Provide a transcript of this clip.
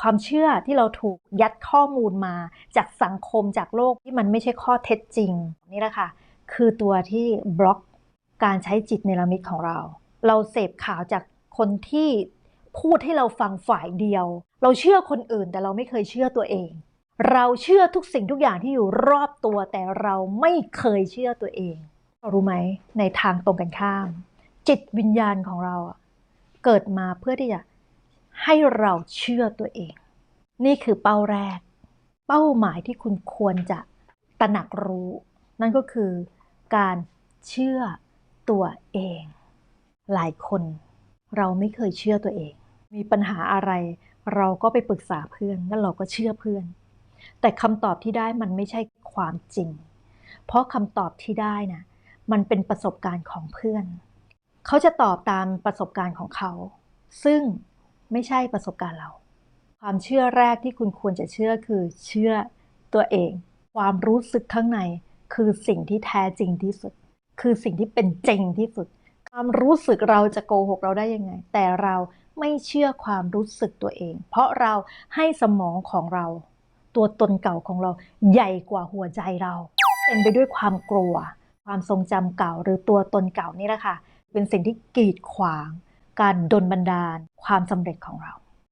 ความเชื่อที่เราถูกยัดข้อมูลมา จากสังคมจากโลกที่มันไม่ใช่ข้อเท็จจริง นี่แหละค่ะ คือตัวที่บล็อกการใช้จิตเนรมิตของเรา เราเสพข่าวจากคนที่พูดให้เราฟังฝ่ายเดียว เราเชื่อคนอื่นแต่เราไม่เคยเชื่อตัวเอง เราเชื่อทุกสิ่งทุกอย่างที่อยู่รอบตัว แต่เราไม่เคยเชื่อตัวเองรู้ไหมในทางตรงกันข้าม จิตวิญญาณของเราเกิดมาเพื่อที่จะ ให้เราเชื่อตัวเอง นี่คือเป้าแรก เป้าหมายที่คุณควรจะตระหนักรู้ นั่นก็คือการเชื่อตัวเอง หลายคนเราไม่เคยเชื่อตัวเอง มีปัญหาอะไร เราก็ไปปรึกษาเพื่อนแล้วเราก็เชื่อเพื่อน แต่คำตอบที่ได้มันไม่ใช่ความจริง เพราะคำตอบที่ได้นะมันเป็นประสบการณ์ของเพื่อน เขาจะตอบตามประสบการณ์ของเขา ซึ่ง ไม่ใช่ประสบการณ์เรา ความเชื่อแรกที่คุณควรจะเชื่อคือเชื่อตัวเอง ความรู้สึกข้างในคือสิ่งที่แท้จริงที่สุด คือสิ่งที่เป็นจริงที่สุด ความรู้สึกเราจะโกหกเราได้ยังไง แต่เราไม่เชื่อความรู้สึกตัวเอง เพราะเราให้สมองของเรา ตัวตนเก่าของเราใหญ่กว่าหัวใจเราเต็มไปด้วยความกลัว ความทรงจำเก่าหรือตัวตนเก่านี่แหละค่ะเป็นสิ่งที่กีดขวาง การดลบันดาลความสำเร็จของเรา